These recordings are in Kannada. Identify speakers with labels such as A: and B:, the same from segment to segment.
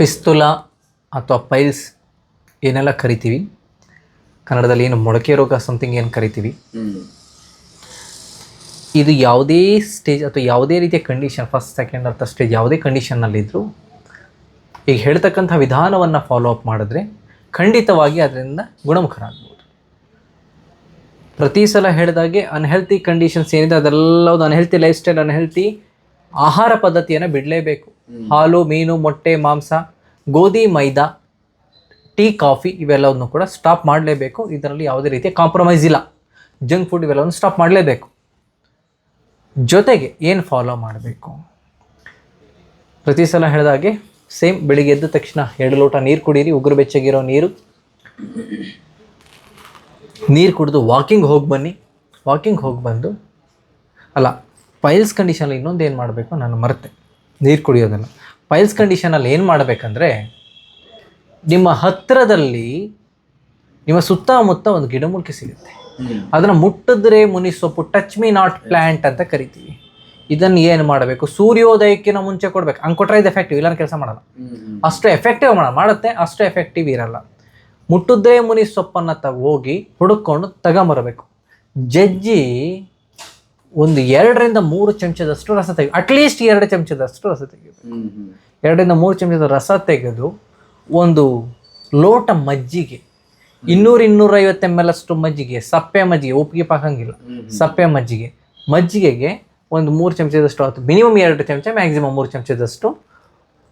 A: ಫಿಸ್ತುಲಾ ಅಥವಾ ಪೈಲ್ಸ್ ಏನೆಲ್ಲ ಕರಿತೀವಿ? ಕನ್ನಡದಲ್ಲಿ ಏನು ಮೊಳಕೆ ರೋಗ ಸಮಥಿಂಗ್ ಏನು ಕರಿತೀವಿ? ಇದು ಯಾವುದೇ ಸ್ಟೇಜ್ ಅಥವಾ ಯಾವುದೇ ರೀತಿಯ ಕಂಡೀಷನ್ ಫಸ್ಟ್ ಸೆಕೆಂಡ್ ಅಥವಾ ಸ್ಟೇಜ್ ಯಾವುದೇ ಕಂಡೀಷನ್ನಲ್ಲಿದ್ದರೂ ಈಗ ಹೇಳ್ತಕ್ಕಂಥ ವಿಧಾನವನ್ನು ಫಾಲೋ ಅಪ್ ಮಾಡಿದ್ರೆ ಖಂಡಿತವಾಗಿ ಅದರಿಂದ ಗುಣಮುಖರಾಗ್ಬೋದು. ಪ್ರತಿ ಸಲ ಹೇಳಿದಾಗೆ ಅನ್ಹೆಲ್ತಿ ಕಂಡೀಷನ್ಸ್ ಏನಿದೆ ಅದೆಲ್ಲವುದು ಅನ್ಹೆಲ್ತಿ ಲೈಫ್ ಸ್ಟೈಲ್ ಅನ್ಹೆಲ್ತಿ ಆಹಾರ ಪದ್ಧತಿಯನ್ನು ಬಿಡಲೇಬೇಕು. ಹಾಲು, ಮೀನು, ಮೊಟ್ಟೆ, ಮಾಂಸ, ಗೋಧಿ, ಮೈದಾ, ಟೀ, ಕಾಫಿ ಇವೆಲ್ಲವನ್ನು ಕೂಡ ಸ್ಟಾಪ್ ಮಾಡಲೇಬೇಕು. ಇದರಲ್ಲಿ ಯಾವುದೇ ರೀತಿಯ ಕಾಂಪ್ರಮೈಸ್ ಇಲ್ಲ. ಜಂಕ್ ಫುಡ್ ಇವೆಲ್ಲವನ್ನು ಸ್ಟಾಪ್ ಮಾಡಲೇಬೇಕು. ಜೊತೆಗೆ ಏನು ಫಾಲೋ ಮಾಡಬೇಕು? ಪ್ರತಿ ಸಲ ಹೇಳಿದಾಗೆ ಸೇಮ್ ಬೆಳಿಗ್ಗೆ ಎದ್ದ ತಕ್ಷಣ ಎರಡು ಲೋಟ ನೀರು ಕುಡೀರಿ, ಉಗುರು ಬೆಚ್ಚಗಿರೋ ನೀರು. ನೀರು ಕುಡಿದು ವಾಕಿಂಗ್ ಹೋಗಿ ಬನ್ನಿ. ವಾಕಿಂಗ್ ಹೋಗಿ ಬಂದು, ಅಲ್ಲ ಪೈಲ್ಸ್ ಕಂಡೀಷನಲ್ಲಿ ಇನ್ನೊಂದು ಏನು ಮಾಡಬೇಕು? ನಾನು ಮರೆತೆ. ನೀರು ಕುಡಿಯೋದನ್ನು. ಪೈಲ್ಸ್ ಕಂಡೀಷನಲ್ಲಿ ಏನು ಮಾಡಬೇಕಂದ್ರೆ ನಿಮ್ಮ ಹತ್ತಿರದಲ್ಲಿ ನಿಮ್ಮ ಸುತ್ತಮುತ್ತ ಒಂದು ಗಿಡಮೂಲಿಕೆ ಸಿಗುತ್ತೆ. ಅದನ್ನು ಮುಟ್ಟಿದ್ರೆ ಮುನಿಸೊಪ್ಪು ಟಚ್ ಮೀ ನಾಟ್ ಪ್ಲ್ಯಾಂಟ್ ಅಂತ ಕರಿತೀವಿ. ಇದನ್ನು ಏನು ಮಾಡಬೇಕು? ಸೂರ್ಯೋದಯಕ್ಕಿಂತ ಮುಂಚೆ ಕೊಡ್ಬೇಕು. ಹಂಗೆ ಕೊಟ್ಟರೆ ಇದು ಎಫೆಕ್ಟಿವ್ ಇಲ್ಲ ಕೆಲಸ ಮಾಡಲ್ಲ. ಅಷ್ಟು ಎಫೆಕ್ಟಿವ್ ಮಾಡ ಮಾಡುತ್ತೆ ಅಷ್ಟು ಎಫೆಕ್ಟಿವ್ ಇರಲ್ಲ. ಮುಟ್ಟಿದ್ರೆ ಮುನಿ ಸೊಪ್ಪನ್ನು ತ ಹೋಗಿ ಹುಡುಕೊಂಡು ತಗೊಂಬರಬೇಕು. ಜಜ್ಜಿ ಒಂದು ಎರಡರಿಂದ ಮೂರು ಚಮಚದಷ್ಟು ರಸ ತೆಗೆ ಅಟ್ಲೀಸ್ಟ್ ಎರಡು ಚಮಚದಷ್ಟು ರಸ ತೆಗೆದು ಎರಡರಿಂದ ಮೂರು ಚಮಚದ ರಸ ತೆಗೆದು ಒಂದು ಲೋಟ ಮಜ್ಜಿಗೆ ಇನ್ನೂರು ಇನ್ನೂರೈವತ್ತು ಎಂ ಎಲ್ ಅಷ್ಟು ಮಜ್ಜಿಗೆ ಸಪ್ಪೆ ಮಜ್ಜಿಗೆ ಉಪ್ಪಿಗೆ ಪಾಕಂಗಿಲ್ಲ. ಸಪ್ಪೆ ಮಜ್ಜಿಗೆ. ಮಜ್ಜಿಗೆಗೆ ಒಂದು ಮೂರು ಚಮಚದಷ್ಟು ಆಯಿತು ಮಿನಿಮಮ್ ಎರಡು ಚಮಚ ಮ್ಯಾಕ್ಸಿಮಮ್ ಮೂರು ಚಮಚದಷ್ಟು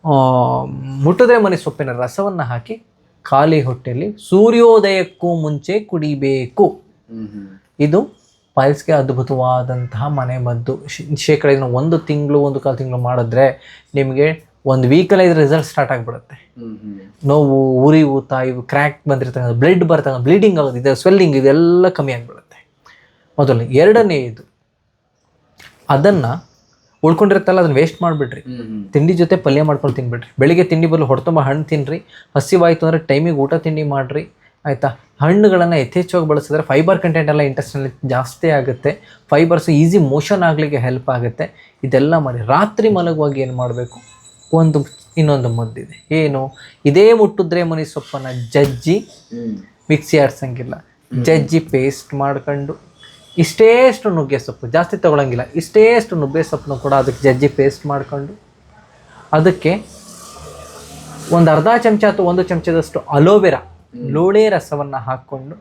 A: ಮುಟ್ಟದ್ರೆ ಮುಟ್ಟಿದ್ರೆ ಮನೆ ಸೊಪ್ಪಿನ ರಸವನ್ನು ಹಾಕಿ ಖಾಲಿ ಹೊಟ್ಟೆಯಲ್ಲಿ ಸೂರ್ಯೋದಯಕ್ಕೂ ಮುಂಚೆ ಕುಡಿಬೇಕು. ಇದು ಪೈಲ್ಸ್ಗೆ ಅದ್ಭುತವಾದಂತಹ ಮನೆ ಮದ್ದು ಶೇ- ಶೇಕಡ ಇದನ್ನು ಒಂದು ತಿಂಗಳು ಒಂದು ಕಾಲು ತಿಂಗಳು ಮಾಡಿದ್ರೆ ನಿಮಗೆ ಒಂದು ವೀಕಲ್ಲಿ ಇದ್ರ ರಿಸಲ್ಟ್ ಸ್ಟಾರ್ಟ್ ಆಗಿಬಿಡುತ್ತೆ. ನೋವು ಉರಿ ಊತ ಇವು ಕ್ರ್ಯಾಕ್ ಬಂದಿರ್ತಕ್ಕಂಥ ಬ್ಲಡ್ ಬರ್ತಕ್ಕಂಥ ಬ್ಲೀಡಿಂಗ್ ಆಗೋದು ಇದೆ ಸ್ವೆಲ್ಲಿಂಗ್ ಇದೆಲ್ಲ ಕಮ್ಮಿ ಆಗಿಬಿಡುತ್ತೆ. ಮೊದಲು ಎರಡನೇ ಇದು ಅದನ್ನು ಉಳ್ಕೊಂಡಿರುತ್ತಲ್ಲ ಅದನ್ನು ವೇಸ್ಟ್ ಮಾಡಿಬಿಡ್ರಿ. ತಿಂಡಿ ಜೊತೆ ಪಲ್ಯ ಮಾಡ್ಕೊಂಡು ತಿನ್ಬಿಡ್ರಿ. ಬೆಳಿಗ್ಗೆ ತಿಂಡಿ ಬದಲು ಹೊಡೆತಂಬ ಹಣ್ಣು ತಿನ್ನಿರಿ ಹಸಿವಾಯಿತು ಅಂದರೆ ಟೈಮಿಗೆ ಊಟ ತಿಂಡಿ ಮಾಡಿರಿ. ಆಯಿತಾ? ಹಣ್ಣುಗಳನ್ನು ಯಥೇಚ್ಛವಾಗಿ ಬಳಸಿದ್ರೆ ಫೈಬರ್ ಕಂಟೆಂಟ್ ಎಲ್ಲ ಇಂಟೆಸ್ಟಲ್ಲಿ ಜಾಸ್ತಿ ಆಗುತ್ತೆ. ಫೈಬರ್ಸ್ ಈಸಿ ಮೋಷನ್ ಆಗಲಿಕ್ಕೆ ಹೆಲ್ಪ್ ಆಗುತ್ತೆ. ಇದೆಲ್ಲ ಮಾಡಿ ರಾತ್ರಿ ಮಲಗುವಾಗ ಏನು ಮಾಡಬೇಕು? ಒಂದು ಇನ್ನೊಂದು ಮದ್ದಿದೆ. ಏನು? ಇದೇ ಮುಟ್ಟಿದ್ರೆ ಮನಿ ಸೊಪ್ಪನ್ನು ಜಜ್ಜಿ ಮಿಕ್ಸಿ ಆಡ್ಸಂಗಿಲ್ಲ ಜಜ್ಜಿ ಪೇಸ್ಟ್ ಮಾಡ್ಕೊಂಡು ಇಷ್ಟೇ ಅಷ್ಟು ನುಗ್ಗೆ ಸೊಪ್ಪು ಜಾಸ್ತಿ ತೊಗೊಳಂಗಿಲ್ಲ. ಇಷ್ಟೇ ಅಷ್ಟು ನುಗ್ಗೆ ಸೊಪ್ಪನ್ನು ಕೂಡ ಅದಕ್ಕೆ ಜಜ್ಜಿ ಪೇಸ್ಟ್ ಮಾಡ್ಕೊಂಡು ಅದಕ್ಕೆ ಒಂದು ಅರ್ಧ ಚಮಚ ಅಥವಾ ಒಂದು ಚಮಚದಷ್ಟು ಅಲೋವೆರಾ ಲೋಳೆ ರಸವನ್ನು ಹಾಕ್ಕೊಂಡು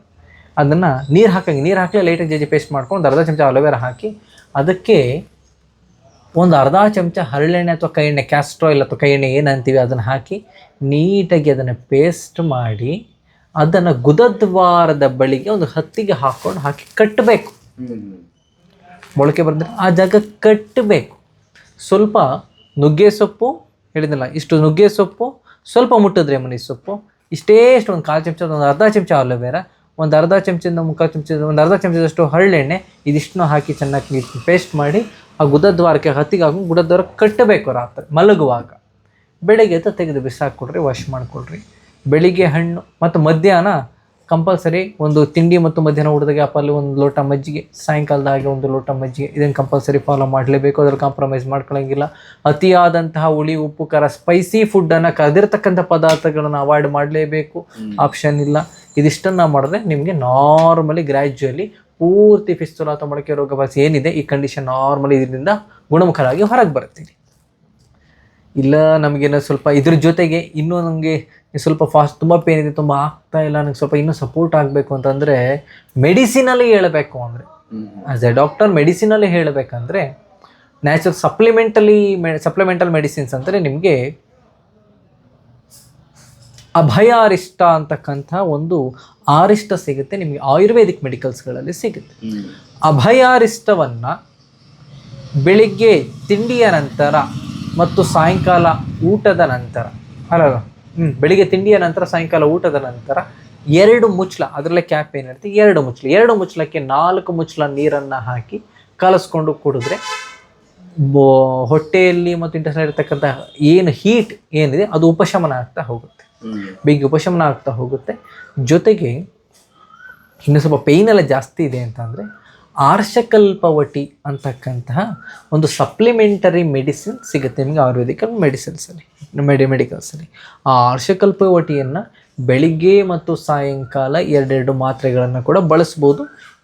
A: ಅದನ್ನು ನೀರು ಹಾಕಂಗೆ, ನೀರು ಹಾಕಲಿ ಲೈಟಾಗಿ ಜಜ್ಜಿ ಪೇಸ್ಟ್ ಮಾಡ್ಕೊಂಡು ಅರ್ಧ ಚಮಚ ಅಲೋವೆರಾ ಹಾಕಿ ಅದಕ್ಕೆ ಒಂದು ಅರ್ಧ ಚಮಚ ಹರಳೆಣ್ಣೆ ಅಥವಾ ಕೈ ಎಣ್ಣೆ ಕ್ಯಾಸ್ಟ್ರಾಯಿಲ್ ಅಥವಾ ಕೈ ಎಣ್ಣೆ ಏನಂತೀವಿ ಅದನ್ನು ಹಾಕಿ ನೀಟಾಗಿ ಅದನ್ನು ಪೇಸ್ಟ್ ಮಾಡಿ ಅದನ್ನು ಗುದದ್ವಾರದ ಬಳಿಗೆ ಒಂದು ಹತ್ತಿಗೆ ಹಾಕ್ಕೊಂಡು ಹಾಕಿ ಕಟ್ಟಬೇಕು ಮೊಳಕೆ ಬರ್ತದೆ ಆ ಜಾಗ ಕಟ್ಟಬೇಕು ಸ್ವಲ್ಪ ನುಗ್ಗೆ ಸೊಪ್ಪು ಹೇಳಿದಲ್ಲ ಇಷ್ಟು ನುಗ್ಗೆ ಸೊಪ್ಪು, ಸ್ವಲ್ಪ ಮುಟ್ಟಿದ್ರೆ ಮನಿ ಸೊಪ್ಪು ಇಷ್ಟೇ ಇಷ್ಟು ಒಂದು ಕಾಲು ಚಮಚ ಒಂದು ಅರ್ಧ ಚಮಚ ಅಲೋವೆರಾ ಒಂದು ಅರ್ಧ ಚಮಚದಿಂದ ಮುಕ್ಕಾಲು ಚಮಚದ, ಒಂದು ಅರ್ಧ ಚಮಚದಷ್ಟು ಹರಳೆಣ್ಣೆ, ಇದಿಷ್ಟನ್ನು ಹಾಕಿ ಚೆನ್ನಾಗಿ ಪೇಸ್ಟ್ ಮಾಡಿ, ಆ ಗುದದ್ವಾರಕ್ಕೆ ಹತ್ತಿಗೆ ಹಾಕೊಂಡು ಗುದದ್ವಾರಕ್ಕೆ ಕಟ್ಟಬೇಕು ರಾತ್ರಿ, ಮಲಗುವಾಗ. ಬೆಳಿಗ್ಗೆ ಎದ್ದು ತೆಗೆದು ಬಿಸಾಕ್ಕೊಡ್ರಿ ವಾಶ್ ಮಾಡಿಕೊಡ್ರಿ. ಬೆಳಿಗ್ಗೆ ಹಣ್ಣು ಮತ್ತು ಮಧ್ಯಾಹ್ನ ಕಂಪಲ್ಸರಿ ಒಂದು ತಿಂಡಿ ಮತ್ತು ಮಧ್ಯಾಹ್ನ ಊಟದ ಗ್ಯಾಪಲ್ಲಿ ಒಂದು ಲೋಟ ಮಜ್ಜಿಗೆ ಸಾಯಂಕಾಲದ ಹಾಗೆ ಒಂದು ಲೋಟ ಮಜ್ಜಿಗೆ ಇದನ್ನು ಕಂಪಲ್ಸರಿ ಫಾಲೋ ಮಾಡಲೇಬೇಕು. ಅದ್ರಲ್ಲಿ ಕಾಂಪ್ರಮೈಸ್ ಮಾಡ್ಕೊಳ್ಳೋಂಗಿಲ್ಲ ಅತಿಯಾದಂತಹ ಹುಳಿ ಉಪ್ಪು ಖಾರ ಸ್ಪೈಸಿ ಫುಡ್ಡನ್ನು ಕರೆದಿರ್ತಕ್ಕಂಥ ಪದಾರ್ಥಗಳನ್ನು ಅವಾಯ್ಡ್ ಮಾಡಲೇಬೇಕು. ಆಪ್ಷನ್ ಇಲ್ಲ. ಇದಿಷ್ಟನ್ನು ಮಾಡಿದ್ರೆ ನಿಮಗೆ ನಾರ್ಮಲಿ ಗ್ರ್ಯಾಜುಯಲಿ ಪೂರ್ತಿ ಫಿಸ್ತುಲ ಅಥವಾ ಮೊಳಕೆ ರೋಗ ಬಸ್ ಏನಿದೆ ಈ ಕಂಡೀಷನ್ ನಾರ್ಮಲಿ ಇದರಿಂದ ಗುಣಮುಖರಾಗಿ ಹೊರಗೆ ಬರ್ತೀರಿ ಇಲ್ಲ ನಮಗೇನೋ ಸ್ವಲ್ಪ ಇದ್ರ ಜೊತೆಗೆ ಇನ್ನೂ ನನಗೆ ಸ್ವಲ್ಪ ಫಾಸ್ಟ್ ತುಂಬ ಪೇನ್ ಇದೆ ತುಂಬ ಆಗ್ತಾ ಇಲ್ಲ ನನಗೆ ಸ್ವಲ್ಪ ಇನ್ನೂ ಸಪೋರ್ಟ್ ಆಗಬೇಕು ಅಂತಂದರೆ ಮೆಡಿಸಿನಲ್ಲಿ ಹೇಳಬೇಕು ಅಂದರೆ. ಆ್ಯಸ್ ಎ ಡಾಕ್ಟರ್ ಮೆಡಿಸಿನಲ್ಲಿ ಹೇಳಬೇಕಂದ್ರೆ ನ್ಯಾಚುರಲ್ ಸಪ್ಲಿಮೆಂಟಲಿ ಮೆ ಸಪ್ಲಿಮೆಂಟಲ್ ಮೆಡಿಸಿನ್ಸ್ ಅಂದರೆ ನಿಮಗೆ ಅಭಯ ಅರಿಷ್ಟ ಅಂತಕ್ಕಂಥ ಒಂದು ಆರಿಷ್ಟ ಸಿಗುತ್ತೆ ನಿಮಗೆ ಆಯುರ್ವೇದಿಕ್ ಮೆಡಿಕಲ್ಸ್ಗಳಲ್ಲಿ ಸಿಗುತ್ತೆ. ಅಭಯಾರಿಷ್ಟವನ್ನು ಬೆಳಿಗ್ಗೆ ತಿಂಡಿಯ ನಂತರ ಮತ್ತು ಸಾಯಂಕಾಲ ಊಟದ ನಂತರ ಅಲ್ಲ ಹ್ಞೂ ಬೆಳಿಗ್ಗೆ ತಿಂಡಿಯ ನಂತರ ಸಾಯಂಕಾಲ ಊಟದ ನಂತರ ಎರಡು ಮುಚ್ಚಲ ಅದರಲ್ಲೇ ಕ್ಯಾಪ್ ಏನಿರುತ್ತೆ ಎರಡು ಮುಚ್ಚಲ ಎರಡು ಮುಚ್ಚಲಕ್ಕೆ ನಾಲ್ಕು ಮುಚ್ಚಲ ನೀರನ್ನು ಹಾಕಿ ಕಲಸ್ಕೊಂಡು ಕುಡಿದ್ರೆ ಬೋ ಹೊಟ್ಟೆಯಲ್ಲಿ ಮತ್ತು ಇಂಟರ್ನಲ್ ಇರ್ತಕ್ಕಂಥ ಏನು ಹೀಟ್ ಏನಿದೆ ಅದು ಉಪಶಮನ ಆಗ್ತಾ ಹೋಗುತ್ತೆ. ಬೇಗ ಉಪಶಮನ ಆಗ್ತಾ ಹೋಗುತ್ತೆ. ಜೊತೆಗೆ ಇನ್ನು ಸ್ವಲ್ಪ ಪೇಯ್ನೆಲ್ಲ ಜಾಸ್ತಿ ಇದೆ ಅಂತಂದರೆ ಆರ್ಷಕಲ್ಪವಟಿ ಅಂತಕ್ಕಂತಹ ಒಂದು ಸಪ್ಲಿಮೆಂಟರಿ ಮೆಡಿಸಿನ್ ಸಿಗುತ್ತೆ. ನಿಮಗೆ ಆಯುರ್ವೇದಿಕಲ್ ಮೆಡಿಸಿನ್ಸಲ್ಲಿ ಮೆಡಿ ಮೆಡಿಕಲ್ಸಲ್ಲಿ ಆ ಆರ್ಷಕಲ್ಪವಟಿಯನ್ನು ಬೆಳಿಗ್ಗೆ ಮತ್ತು ಸಾಯಂಕಾಲ ಎರಡೆರಡು ಮಾತ್ರೆಗಳನ್ನು ಕೂಡ ಬಳಸ್ಬೋದು.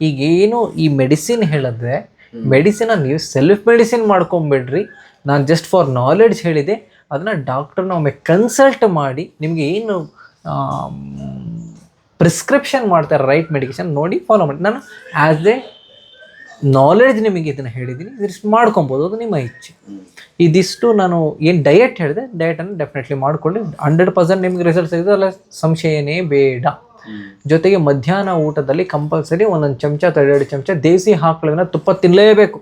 A: ಈಗೇನು ಈ ಮೆಡಿಸಿನ್ ಹೇಳಿದ್ರೆ ಮೆಡಿಸಿನ ನೀವು ಸೆಲ್ಫ್ ಮೆಡಿಸಿನ್ ಮಾಡ್ಕೊಂಬಿಡ್ರಿ. ನಾನು ಜಸ್ಟ್ ಫಾರ್ ನಾಲೆಡ್ಜ್ ಹೇಳಿದೆ. ಅದನ್ನು ಡಾಕ್ಟರ್ನ ಒಮ್ಮೆ ಕನ್ಸಲ್ಟ್ ಮಾಡಿ ನಿಮಗೆ ಏನು ಪ್ರಿಸ್ಕ್ರಿಪ್ಷನ್ ಮಾಡ್ತಾರೆ ರೈಟ್ ಮೆಡಿಕೇಶನ್ ನೋಡಿ ಫಾಲೋ ಮಾಡಿ. ನಾನು ಆ್ಯಸ್ ಎ ನಾಲೆಡ್ಜ್ ನಿಮಗೆ ಇದನ್ನು ಹೇಳಿದ್ದೀನಿ. ಇದಿಷ್ಟು ಮಾಡ್ಕೊಬೋದು. ಅದು ನಿಮ್ಮ ಇಚ್ಛೆ. ಇದಿಷ್ಟು ನಾನು ಏನು ಡಯಟ್ ಹೇಳಿದೆ? ಡಯಟನ್ನು ಡೆಫಿನೆಟ್ಲಿ ಮಾಡ್ಕೊಳ್ಳಿ. ಹಂಡ್ರೆಡ್ ಪರ್ಸೆಂಟ್ ನಿಮ್ಗೆ ರಿಸಲ್ಟ್ ಸಿಗುತ್ತೆ ಅಲ್ಲ ಸಂಶಯನೇ ಬೇಡ. ಜೊತೆಗೆ ಮಧ್ಯಾಹ್ನ ಊಟದಲ್ಲಿ ಕಂಪಲ್ಸರಿ ಒಂದೊಂದು ಚಮಚ ಎರಡು ಚಮಚ ದೇಸಿ ಆಕಳನ್ನ ತುಪ್ಪ ತಿನ್ನಲೇಬೇಕು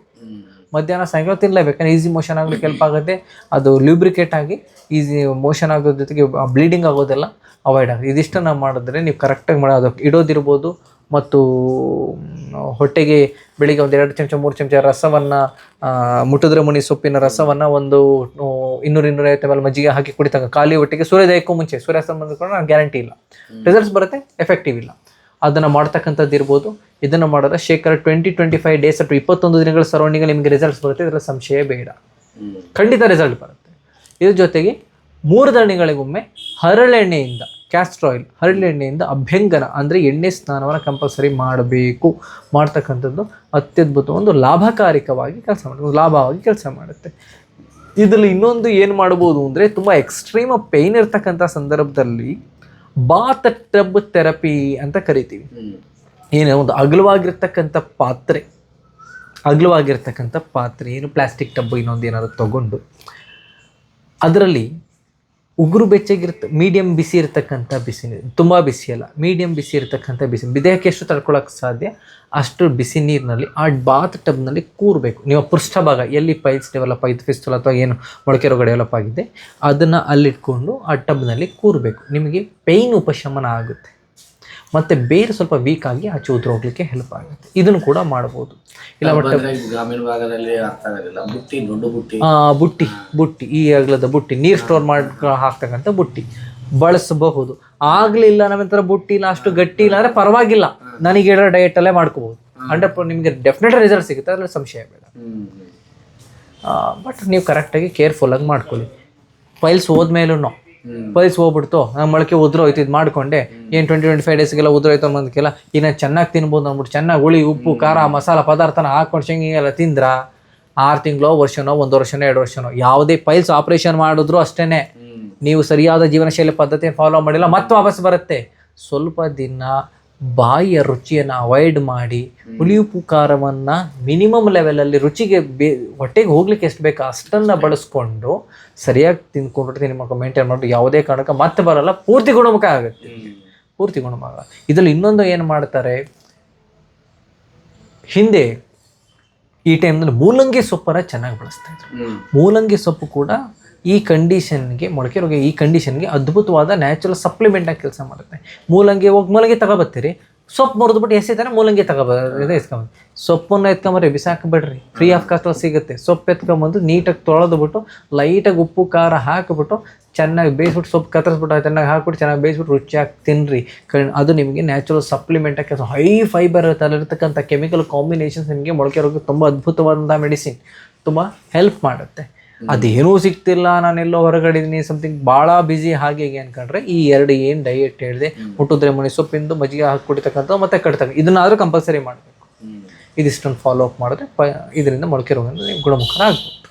A: ಮಧ್ಯಾಹ್ನ ಸಾಯಂಕಾಲ ತಿನ್ನಲೇಬೇಕು ಈಸಿ ಮೋಷನ್ ಆಗಲಿಕ್ಕೆ ಹೆಲ್ಪ್ ಆಗುತ್ತೆ. ಅದು ಲ್ಯೂಬ್ರಿಕೇಟ್ ಆಗಿ ಈಸಿ ಮೋಷನ್ ಆಗೋದ್ರ ಜೊತೆಗೆ ಬ್ಲೀಡಿಂಗ್ ಆಗೋದೆಲ್ಲ ಅವಾಯ್ಡ್ ಆಗುತ್ತೆ. ಇದಿಷ್ಟನ್ನು ಮಾಡಿದ್ರೆ ನೀವು ಕರೆಕ್ಟಾಗಿ ಮಾಡೋದು ಇಡೋದಿರ್ಬೋದು. ಮತ್ತು ಹೊಟ್ಟೆಗೆ ಬೆಳಿಗ್ಗೆ ಒಂದು ಎರಡು ಚಮಚ ಮೂರು ಚಮಚ ರಸವನ್ನು ಮುಟ್ಟಿದ್ರೆ ಮುನಿ ಸೊಪ್ಪಿನ ರಸವನ್ನು ಒಂದು ಇನ್ನೂರು ಇನ್ನೂರೈವತ್ತು ಎಂ ಎಲ್ ಮಜ್ಜಿಗೆ ಹಾಕಿ ಕುಡಿತಾಗ. ಖಾಲಿ ಹೊಟ್ಟೆಗೆ ಸೂರ್ಯೋದಯಕ್ಕೂ ಮುಂಚೆ ಸೂರ್ಯಾಸ್ತ ಕೂಡ ನಾನು ಗ್ಯಾರಂಟಿ ಇಲ್ಲ. ರಿಸಲ್ಟ್ಸ್ ಬರುತ್ತೆ ಎಫೆಕ್ಟಿವ್ ಇಲ್ಲ. ಅದನ್ನು ಮಾಡ್ತಕ್ಕಂಥದ್ದು ಇರ್ಬೋದು. ಇದನ್ನು ಮಾಡಿದ್ರೆ ಶೇಕಡ ಟ್ವೆಂಟಿ ಟ್ವೆಂಟಿ ಫೈವ್ ಡೇಸ್ ಅಥವಾ ಇಪ್ಪತ್ತೊಂದು ದಿನಗಳ ಸರೌಂಡಿಂಗ್ ನಿಮಗೆ ರಿಸಲ್ಟ್ಸ್ ಬರುತ್ತೆ. ಇದರ ಸಂಶಯ ಬೇಡ. ಖಂಡಿತ ರಿಸಲ್ಟ್ ಬರುತ್ತೆ. ಇದ್ರ ಜೊತೆಗೆ ಮೂರು ದಣಿಗಳಿಗೊಮ್ಮೆ ಹರಳೆಣ್ಣೆಯಿಂದ ಕ್ಯಾಸ್ಟ್ರ್ ಆಯಿಲ್ ಹರಳೆಣ್ಣೆಯಿಂದ ಅಭ್ಯಂಗನ ಅಂದರೆ ಎಣ್ಣೆ ಸ್ನಾನವನ್ನು ಕಂಪಲ್ಸರಿ ಮಾಡಬೇಕು. ಮಾಡ್ತಕ್ಕಂಥದ್ದು ಅತ್ಯದ್ಭುತ ಒಂದು ಲಾಭಕಾರಿಕವಾಗಿ ಕೆಲಸ ಮಾಡುತ್ತೆ ಒಂದು ಲಾಭವಾಗಿ ಕೆಲಸ ಮಾಡುತ್ತೆ. ಇದರಲ್ಲಿ ಇನ್ನೊಂದು ಏನು ಮಾಡ್ಬೋದು ಅಂದರೆ ತುಂಬ ಎಕ್ಸ್ಟ್ರೀಮ್ ಪೇಯ್ನ್ ಇರ್ತಕ್ಕಂಥ ಸಂದರ್ಭದಲ್ಲಿ ಬಾತ್ ಟಬ್ ಥೆರಪಿ ಅಂತ ಕರಿತೀವಿ. ಏನು ಒಂದು ಅಗಲವಾಗಿರ್ತಕ್ಕಂಥ ಪಾತ್ರೆ ಅಗಲವಾಗಿರ್ತಕ್ಕಂಥ ಪಾತ್ರೆ ಏನು ಪ್ಲಾಸ್ಟಿಕ್ ಟಬ್ ಇನ್ನೊಂದು ಏನಾದರೂ ತಗೊಂಡು ಅದರಲ್ಲಿ ಉಗುರು ಬೆಚ್ಚಗಿರ್ತ ಮೀಡಿಯಮ್ ಬಿಸಿ ಇರತಕ್ಕಂಥ ಬಿಸಿ ನೀರು ತುಂಬ ಬಿಸಿ ಅಲ್ಲ ಮೀಡಿಯಮ್ ಬಿಸಿ ಇರತಕ್ಕಂಥ ಬಿಸಿ. ದೇಹಕ್ಕೆ ಎಷ್ಟು ತಡ್ಕೊಳ್ಳೋಕ್ಕೆ ಸಾಧ್ಯ? ಅಷ್ಟು ಬಿಸಿ ನೀರಿನಲ್ಲಿ, ಆ ಬಾತ್ ಟಬ್ನಲ್ಲಿ ಕೂರಬೇಕು. ನೀವು ಪೃಷ್ಠಭಾಗ, ಎಲ್ಲಿ ಪೈಲ್ಸ್ ಡೆವಲಪ್ ಆಗಿದೆ ಫಿಸ್ಟಲ್ ಅಥವಾ ಏನು ಮೊಳಕೆ ರೋಗ ಡೆವಲಪ್ ಆಗಿದೆ, ಅದನ್ನು ಅಲ್ಲಿಟ್ಕೊಂಡು ಆ ಟಬ್ನಲ್ಲಿ ಕೂರಬೇಕು. ನಿಮಗೆ ಪೈನ್ ಉಪಶಮನ ಆಗುತ್ತೆ. ಮತ್ತು ಬೇರೆ ಸ್ವಲ್ಪ ವೀಕ್ ಆಗಿ ಆಚೆ ಉದುರು ಹೋಗ್ಲಿಕ್ಕೆ ಹೆಲ್ಪ್ ಆಗುತ್ತೆ. ಇದನ್ನು ಕೂಡ ಮಾಡ್ಬೋದು. ಇಲ್ಲ ಬಟ್
B: ಈ ಗ್ರಾಮೀಣ ಭಾಗದಲ್ಲಿ ಅರ್ಥ ಆಗೋದಿಲ್ಲ. ಬುಟ್ಟಿ ದೊಡ್ಡ ಬುಟ್ಟಿ.
A: ಆ, ಬುಟ್ಟಿ ಬುಟ್ಟಿ ಈ ಅಗಲದ ಬುಟ್ಟಿ ನೀರು ಸ್ಟೋರ್ ಮಾಡಿ ಹಾಕ್ತಕ್ಕಂಥ ಬುಟ್ಟಿ ಬಳಸಬಹುದು. ಆಗ್ಲಿಲ್ಲ ನಮ್ಮಂತರ ಬುಟ್ಟಿ ಇಲ್ಲ ಅಷ್ಟು ಗಟ್ಟಿ ಇಲ್ಲ ಅಂದ್ರೆ ಪರವಾಗಿಲ್ಲ. ನನಗೆ ಹೇಳೋ ಡಯಟ್ ಅಲ್ಲೇ ಮಾಡ್ಕೋಬಹುದು. ಹಂಡ್ರೆಡ್ ನಿಮಗೆ ಡೆಫಿನೆಟ್ ರಿಸಲ್ಟ್ ಸಿಗುತ್ತೆ ಅದ್ರಲ್ಲಿ ಸಂಶಯ ಬೇಡ. ಬಟ್ ನೀವು ಕರೆಕ್ಟಾಗಿ ಕೇರ್ಫುಲ್ಲಾಗಿ ಮಾಡ್ಕೊಳ್ಳಿ. ಫೈಲ್ಸ್ ಹೋದ್ಮೇಲೂ ಪೈಲ್ಸ್ ಹೋಗ್ಬಿಡ್ತು ನಮ್ಮ ಮೊಳಕೆ ಉದ್ರೋಯ್ತು ಇದು ಮಾಡ್ಕೊಂಡೆ. ಏನು ಟ್ವೆಂಟಿ ಟ್ವೆಂಟಿ ಫೈವ್ ಡೇಸ್ಗೆಲ್ಲ ಉದ್ರೋಯ್ತು ಅನ್ನೋದಕ್ಕೆಲ್ಲ ಇನ್ನು ಚೆನ್ನಾಗಿ ತಿನ್ಬೋದು ಅಂದ್ಬಿಟ್ಟು ಚೆನ್ನಾಗಿ ಹುಳಿ ಉಪ್ಪು ಖಾರ ಮಸಾಲ ಪದಾರ್ಥನ ಹಾಕೊಂಡು ಎಲ್ಲ ತಿಂದ್ರ? ಆರು ತಿಂಗಳೋ ವರ್ಷನೋ ಒಂದು ವರ್ಷನೋ ಎರಡು ವರ್ಷನೋ ಯಾವುದೇ ಪೈಲ್ಸ್ ಆಪರೇಷನ್ ಮಾಡಿದ್ರು ಅಷ್ಟೇನೆ. ನೀವು ಸರಿಯಾದ ಜೀವನ ಶೈಲಿ ಪದ್ಧತಿ ಫಾಲೋ ಮಾಡಿಲ್ಲ ಮತ್ತೆ ವಾಪಸ್ ಬರುತ್ತೆ. ಸ್ವಲ್ಪ ದಿನ ಬಾಯಿಯ ರುಚಿಯನ್ನು ಅವಾಯ್ಡ್ ಮಾಡಿ ಹುಳಿ ಉಪ್ಪು ಖಾರವನ್ನು ಮಿನಿಮಮ್ ಲೆವೆಲಲ್ಲಿ ರುಚಿಗೆ ಬೇ ಹೊಟ್ಟೆಗೆ ಹೋಗ್ಲಿಕ್ಕೆ ಎಷ್ಟು ಬೇಕು ಅಷ್ಟನ್ನು ಬಳಸ್ಕೊಂಡು ಸರಿಯಾಗಿ ತಿಂದ್ಕೊಂಡ್ರೆ ನಿಮ್ಮ ಮೇಂಟೈನ್ ಮಾಡಿ ಯಾವುದೇ ಕಾರಣಕ್ಕೆ ಮತ್ತೆ ಬರಲ್ಲ ಪೂರ್ತಿ ಗುಣಮುಖ ಆಗುತ್ತೆ. ಪೂರ್ತಿ ಗುಣಮುಖ ಇದರಲ್ಲಿ ಇನ್ನೊಂದು ಏನು ಮಾಡ್ತಾರೆ? ಹಿಂದೆ ಈ ಟೈಮ್ನಲ್ಲಿ ಮೂಲಂಗಿ ಸೊಪ್ಪನ್ನು ಚೆನ್ನಾಗಿ ಬಳಸ್ತಾ ಇದ್ರು. ಮೂಲಂಗಿ ಸೊಪ್ಪು ಕೂಡ ಈ ಕಂಡೀಷನ್ಗೆ ಮೊಳಕೆ ರೋಗ ಈ ಕಂಡೀಷನ್ಗೆ ಅದ್ಭುತವಾದ ನ್ಯಾಚುರಲ್ ಸಪ್ಲಿಮೆಂಟ್ ಆಗಿ ಕೆಲಸ ಮಾಡುತ್ತೆ. ಮೂಲಂಗಿ ಹೋಗಿ ಮೂಲಂಗಿ ತಗೊಬತ್ತೀರಿ. ಸೊಪ್ಪು ಮುರಿದ್ಬಿಟ್ಟು ಎಸಿತಾನೆ ಮೂಲಂಗಿ ತಗೋಬೋದು ಎತ್ಕೊಂಬಿ ಎತ್ಕೊಂಬಂದು. ಸೊಪ್ಪನ್ನು ಎತ್ಕೊಂಬರ್ರಿ ಬಿಸಾಕ್ಬಿಡ್ರಿ ಫ್ರೀ ಆಫ್ ಕಾಸ್ಟಲ್ಲಿ ಸಿಗುತ್ತೆ. ಸೊಪ್ಪು ಎತ್ಕೊಂಬಂದು ನೀಟಾಗಿ ತೊಳೆದ್ಬಿಟ್ಟು ಲೈಟಾಗಿ ಉಪ್ಪು, ಖಾರ ಹಾಕಿಬಿಟ್ಟು, ಚೆನ್ನಾಗಿ ಬೇಯಿಸ್ಬಿಟ್ಟು ಸೊಪ್ಪು ಕತ್ತರಿಸ್ಬಿಟ್ಟು ಚೆನ್ನಾಗಿ ಹಾಕ್ಬಿಟ್ಟು, ಚೆನ್ನಾಗಿ ಬೇಯಿಸ್ಬಿಟ್ಟು ರುಚಿಯಾಗಿ ತಿನ್ನಿರಿ ಕಣ್, ಅದು ನಿಮಗೆ ನ್ಯಾಚುರಲ್ ಸಪ್ಲಿಮೆಂಟ್ ಆಗಿ ಕೆಲಸ ಹೈ ಫೈಬರ್ ಅಲ್ಲಿರ್ತಕ್ಕಂಥ ಕೆಮಿಕಲ್ ಕಾಂಬಿನೇಷನ್ಸ್ ನಿಮಗೆ ಮೊಳಕೆ ರೋಗಕ್ಕೆ ತುಂಬ ಅದ್ಭುತವಾದಂಥ ಮೆಡಿಸಿನ್ ತುಂಬ ಹೆಲ್ಪ್ ಮಾಡುತ್ತೆ. ಅದೇನೂ ಸಿಗ್ತಿಲ್ಲ ನಾನೆಲ್ಲೋ ಹೊರಗಡೆ ಇದ್ದೀನಿ ಸಮಥಿಂಗ್ ಭಾಳ ಬ್ಯುಸಿ ಹಾಗೆ ಹೀಗೆ ಅನ್ಕೊಂಡ್ರೆ ಈ ಎರಡು ಏನು ಡಯಟ್ ಹೇಳಿದೆ ಮುಟ್ಟಿದ್ರೆ ಮಣಿ ಸೊಪ್ಪಿಂದು ಮಜ್ಜಿಗೆ ಹಾಕಿ ಕುಡಿತಕ್ಕಂಥ ಮತ್ತೆ ಕಟ್ತಕ್ಕ ಇದನ್ನಾದರೂ ಕಂಪಲ್ಸರಿ ಮಾಡಬೇಕು. ಇದಿಷ್ಟೊಂದು ಫಾಲೋ ಅಪ್ ಮಾಡಿದ್ರೆ ಪ ಇದರಿಂದ ಮೊಳಕೆ ರೋಗ ನೀವು ಗುಣಮುಖರಾಗ್ಬೋದು.